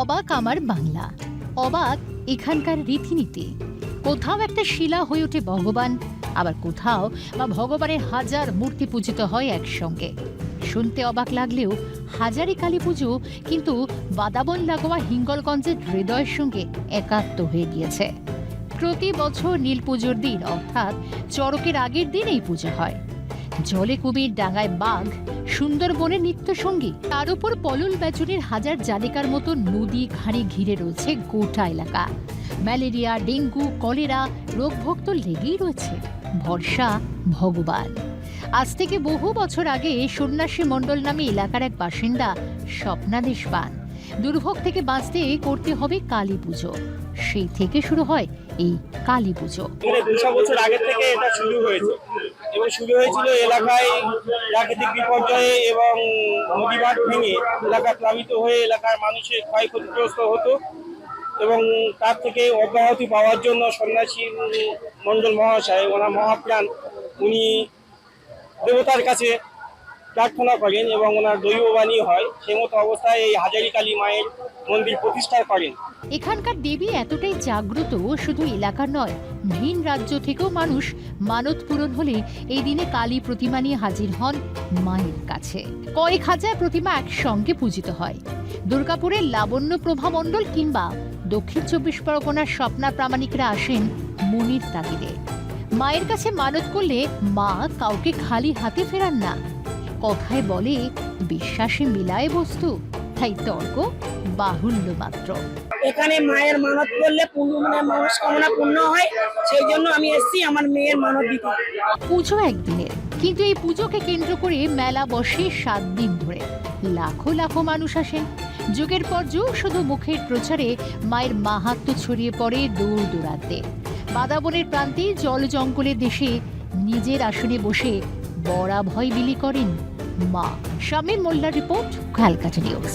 অবাক আমার বাংলা। অবাক এখানকার রীতিনীতি। কোথাও একটা শিলা হয়ে ওঠে ভগবান, আবার কোথাও বা ভগবানের হাজার মূর্তি পূজিত হয় একসঙ্গে। শুনতে অবাক লাগলেও হাজারি কালী পুজো কিন্তু বাদাবন লাগোয়া হিঙ্গলগঞ্জের হৃদয়ের সঙ্গে একাত্ম হয়ে গিয়েছে। প্রতি বছর নীল পুজোর দিন অর্থাৎ চড়কের আগের দিন এই পুজো হয়। জলে কুমির ডাঙায় বাঘ, সুন্দরবনে নিত্যসঙ্গী। তার উপর পলল বেচুনের হাজার জালিকার মতো নদী খাঁড়ি ঘিরে রয়েছে গোটা এলাকা। ম্যালেরিয়া, ডেঙ্গু, কলেরা রোগভোগ তো লেগেই রয়েছে। ভরসা ভগবান। আজ থেকে বহু বছর আগে সন্ন্যাসী মণ্ডল নামে এলাকার এক বাসিন্দা স্বপ্নাদেশ পান। দুর্ভোগ থেকে বাঁচতে করতে হবে কালী পুজো। সেই থেকে শুরু হয় এই কালী পুজো। দুশো বছর আগের থেকে এটা শুরু হয়েছে। শুরু হয়েছিল এলাকায় প্রাকৃতিক বিপর্যয়ে এবং নদী বাঁধ ভেঙে এলাকা প্লাবিত হয়ে এলাকার মানুষের ক্ষয়ক্ষতিগ্রস্ত হতো এবং তার থেকে অব্যাহতি পাওয়ার জন্য সন্ন্যাসী মণ্ডল মহাশয়, ওনার মহাপ্রাণ, উনি দেবতার কাছে প্রার্থনা করেন এবং ওনার দৈববাণী হয়। সেই মতো অবস্থায় এই হাজারি কালী মায়ের মন্দির প্রতিষ্ঠা করেন। এখানকার দেবী এতটাই জাগ্রত শুধু এলাকার নয় ভিন রাজ্য থেকেও মানুষ মানত পূরণ হলে এই দিনে কালী প্রতিমা নিয়ে হাজির হন মায়ের কাছে। কয়েক হাজার প্রতিমা একসঙ্গে পূজিত হয়। দুর্গাপুরের লাবণ্য প্রভা মণ্ডল কিংবা দক্ষিণ চব্বিশ পরগনার স্বপ্না প্রামাণিকরা আসেন মনির তাগিদে। মায়ের কাছে মানত করলে মা কাউকে খালি হাতে ফেরান না। কথায় বলে, বিশ্বাসে মিলায় বস্তু। তাই তর্ক বাহুল্য মাত্র। এখানে মায়ের মানত করলে পূর্ণ মানে মনস্কামনা পূর্ণ হয় সেই জন্য আমি এসেছি আমার মেয়ের মানত দিতে। পুজো একদিনের কিন্তু এই পুজোকে কেন্দ্র করে মেলা বসে সাত দিন ধরে। লাখো লাখো মানুষ আসেন যুগের পর যুগ শুধু মুখের প্রচারে মায়ের মাহাত্ম ছড়িয়ে পড়ে দূর দূরান্তে। বাদাবনের প্রান্তে জল জঙ্গলে দেশে নিজের আসনে বসে বড়া ভয় বিলি করেন মা শামীম মোল্লার রিপোর্ট ক্যালকাটা নিউজ।